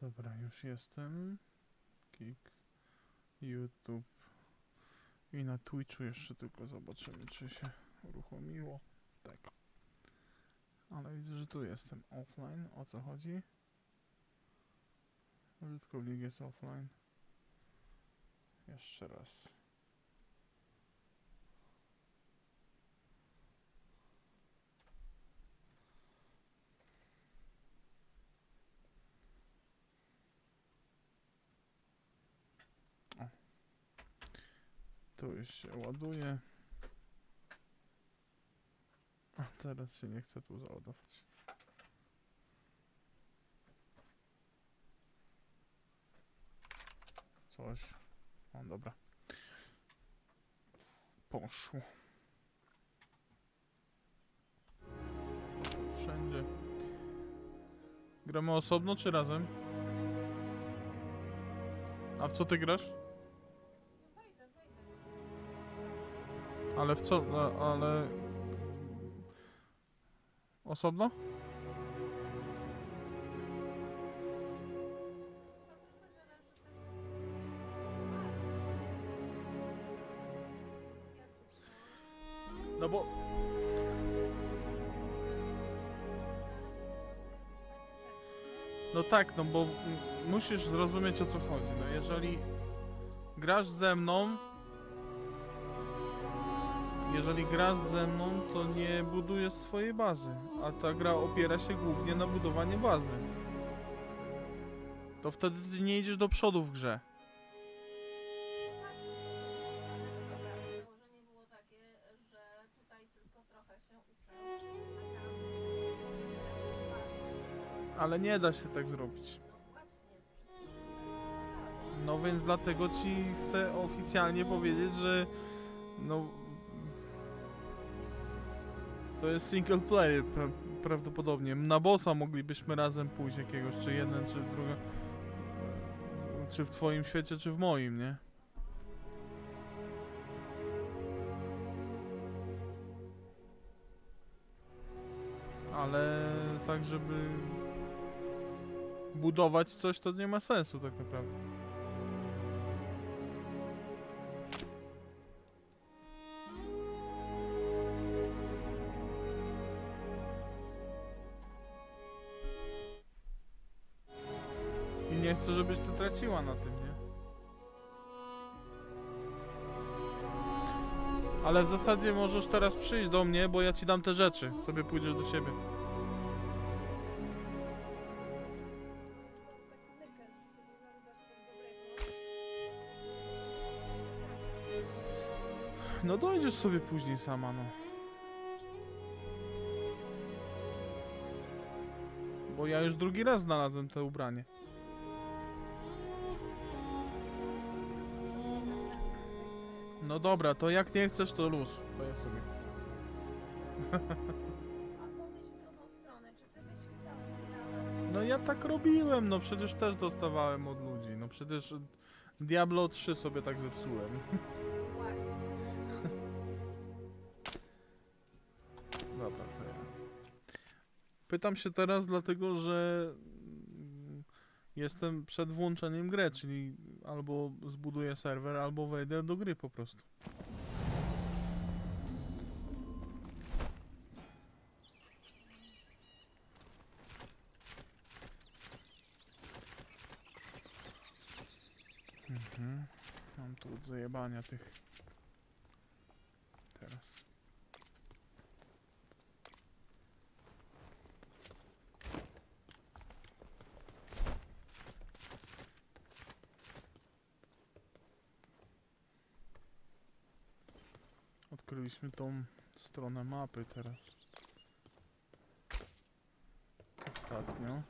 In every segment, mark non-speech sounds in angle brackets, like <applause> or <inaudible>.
Dobra, już jestem. Kik. YouTube. I na Twitchu jeszcze tylko zobaczymy, czy się uruchomiło. Tak. Ale widzę, że tu jestem offline. O co chodzi? Użytkownik jest offline. Jeszcze raz. Tu już się ładuje. A teraz się nie chce tu załadować. Coś. O, dobra. Poszło. Wszędzie. Gramy osobno czy razem? A w co ty grasz? Ale w co? Ale. Osobno? No bo. No tak, no bo musisz zrozumieć o co chodzi. No jeżeli grasz ze mną. Jeżeli grasz ze mną, to nie budujesz swojej bazy. A ta gra opiera się głównie na budowaniu bazy. To wtedy ty nie idziesz do przodu w grze. Ale nie da się tak zrobić. No więc dlatego ci chcę oficjalnie powiedzieć, że no to jest single player pra prawdopodobnie. Na bossa moglibyśmy razem pójść jakiegoś, czy jeden, czy drugi. Czy w twoim świecie, czy w moim, nie? Ale tak, żeby budować coś, to nie ma sensu tak naprawdę. Chcę, żebyś ty traciła na tym, nie? Ale w zasadzie możesz teraz przyjść do mnie, bo ja ci dam te rzeczy. Sobie pójdziesz do siebie. No dojdziesz sobie później sama, no. Bo ja już drugi raz znalazłem to ubranie. No dobra, to jak nie chcesz, to luz. To ja sobie. No ja tak robiłem, no przecież też dostawałem od ludzi. No przecież Diablo 3 sobie tak zepsułem. <laughs> Dobra, to ja. Pytam się teraz dlatego, że jestem przed włączeniem gry, czyli albo zbuduję serwer, albo wejdę do gry po prostu. Mhm. Mam tu od zajebania tych. Teraz. Odkryliśmy tą stronę mapy teraz. Ostatnio.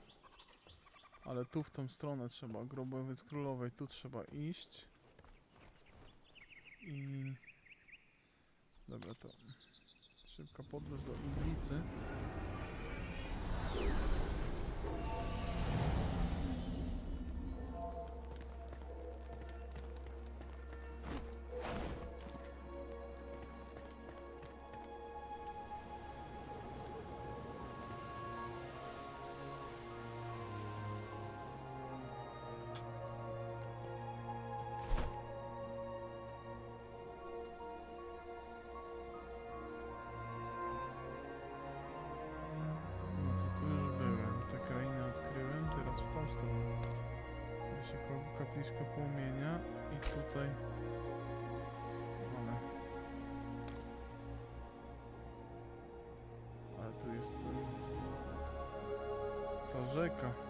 Ale tu w tą stronę trzeba, grobowiec królowej, tu trzeba iść. I... Dobra, to... Szybka podróż do Iglicy. Tutaj. Ale tu jest ten, ta rzeka.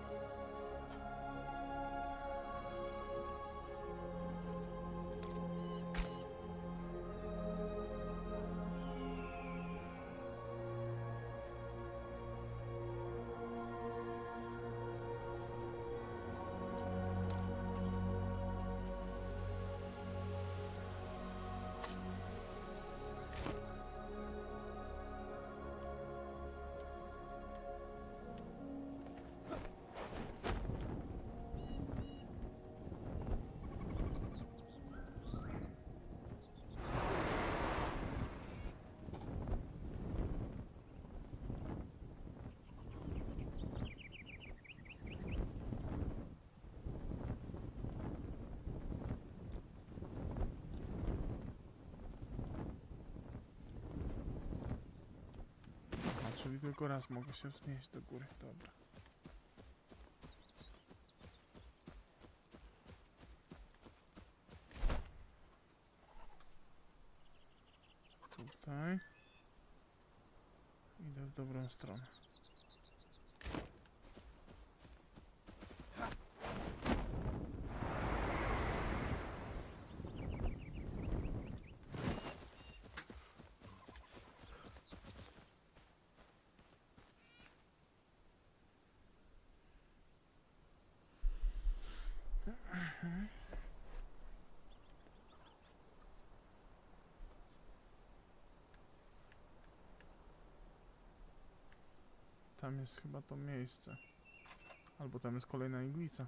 Tylko raz mogę się wznieść do góry. Dobra. Tutaj. Idę w dobrą stronę. Tam jest chyba to miejsce. Albo tam jest kolejna iglica.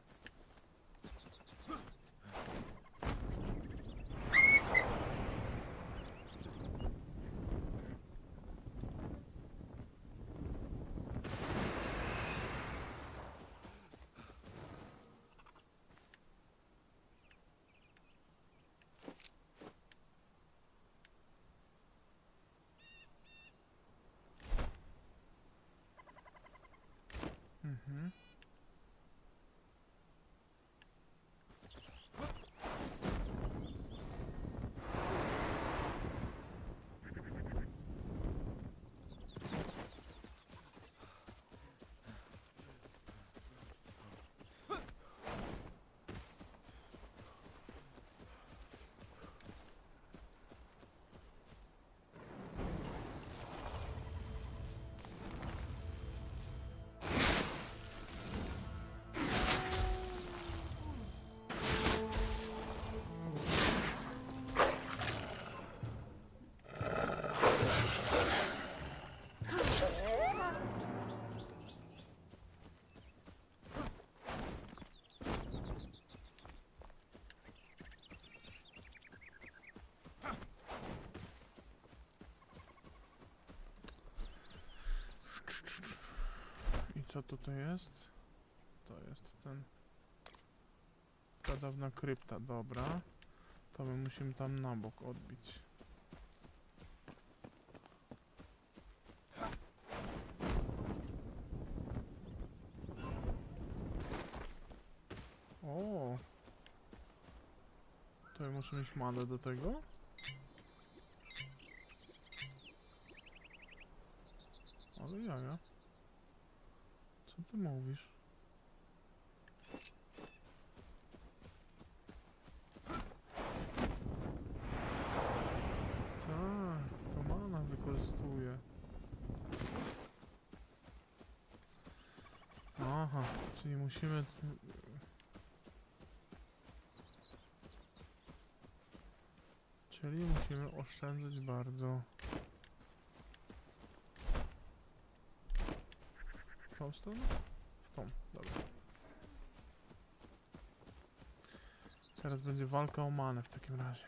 Co tutaj jest? To jest ten... Pradawna krypta, dobra. To my musimy tam na bok odbić. O! To ja muszę mieć manę do tego? Ale jaja. Co ty mówisz? Tak, to mana wykorzystuje. Aha, czyli musimy... Czyli musimy oszczędzać bardzo. Tą stronę? W tą, dobra. Teraz będzie walka o manę w takim razie.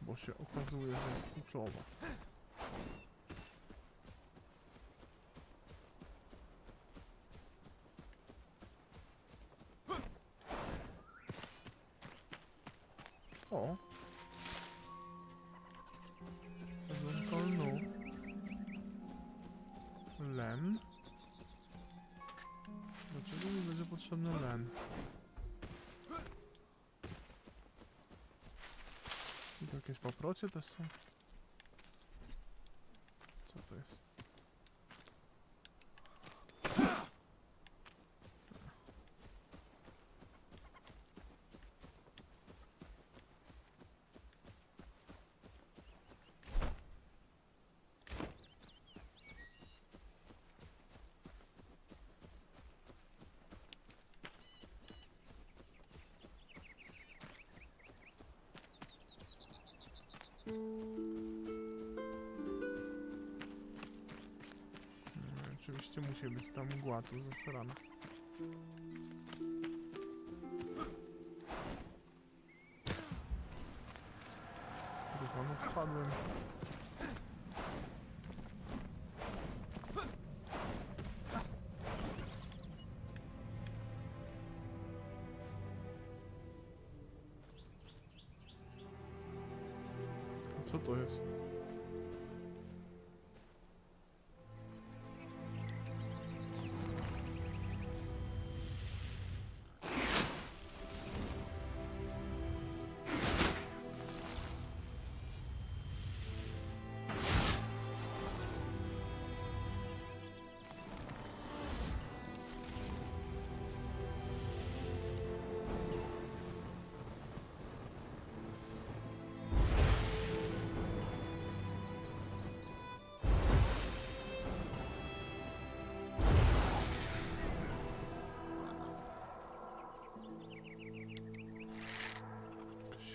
Bo się okazuje, że jest kluczowa. Jakieś paprocie też są? Co to jest? Oczywiście musi być tam mgła tu zasrana. Ruchomo spadłem. A co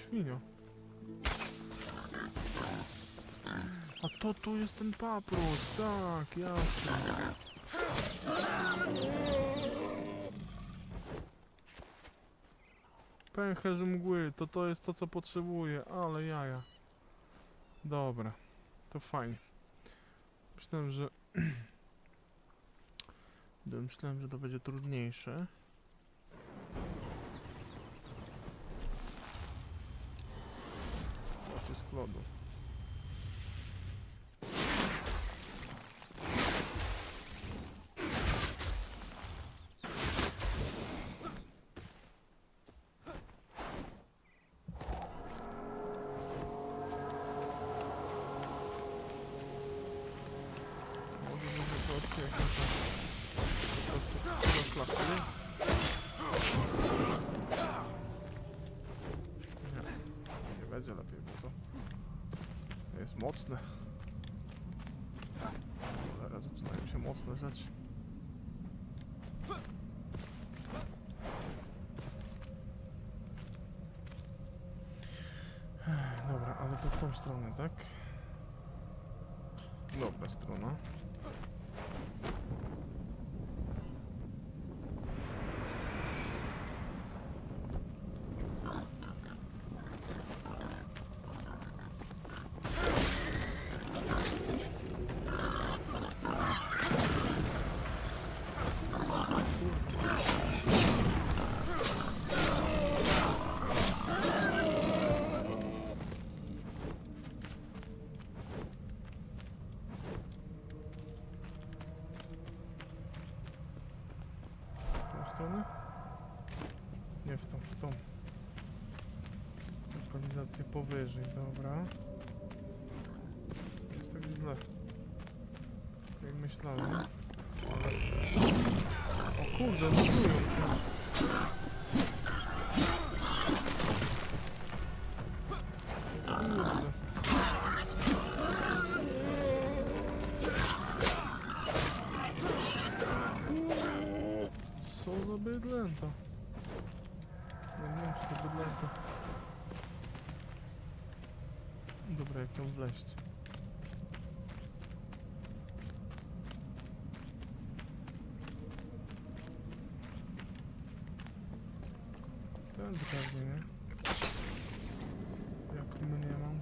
Świnio. A to tu jest ten paprot, tak, jasne. Pęcherz mgły, to to jest to co potrzebuję, ale jaja. Dobra, to fajnie. Myślałem, że... <clears throat> Myślałem, że to będzie trudniejsze. Lodu. Może to odcinek mocne. Cholera, zaczynają się mocne rzeczy. Dobra, ale to w tą stronę, tak? Dobra strona. Lokalizację powyżej, dobra. Jest tak źle. Jak myślałem. O kurde, no czują przecież. Dobra, jak tam wleść? Ten pewnie, nie?